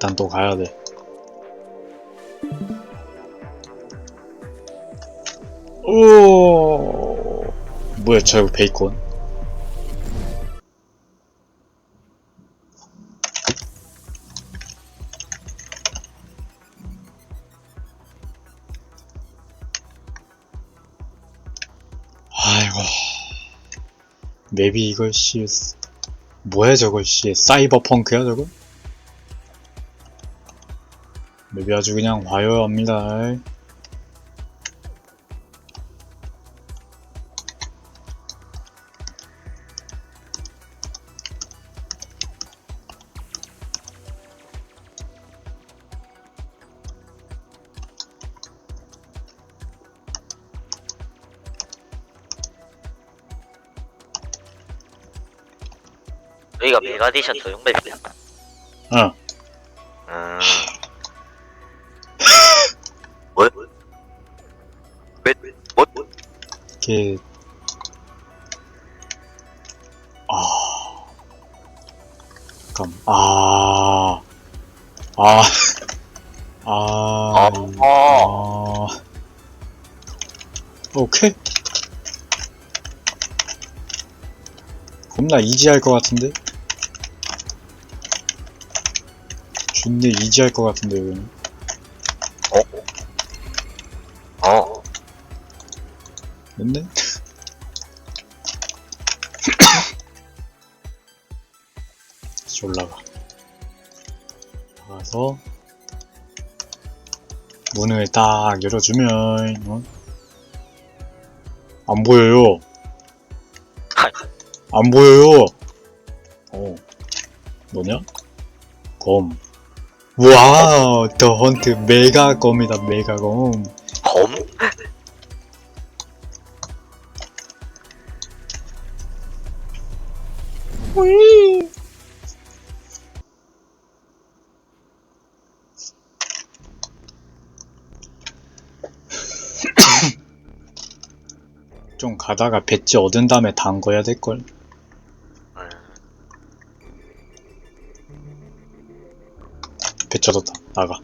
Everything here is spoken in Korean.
일단 또 가야 돼. 오, 뭐야, 저 베이컨. 아이고. 맵이 이걸 씨, 뭐야 저거 씨, 사이버 펑크야 저거? 맵이 아주 그냥 화려합니다. 여기가 메가디션 전용 맵이야. 어, 음. 몇? 뭐? 이게 아, 잠깐, 아, 아, 아, 아. 아, 오케이. 겁나 이지할 것 같은데? 존내 이지할 것 같은데, 이거는. 맞네? 다시 올라가. 나가서, 문을 딱 열어주면, 어? 안 보여요. 안 보여요. 어. 뭐냐? 검. 와우, 더 헌트 메가 검이다, 메가 검. 검? 좀 가다가 배지 얻은 다음에 담궈야 될걸. 음. 배지 얻었다. 나가.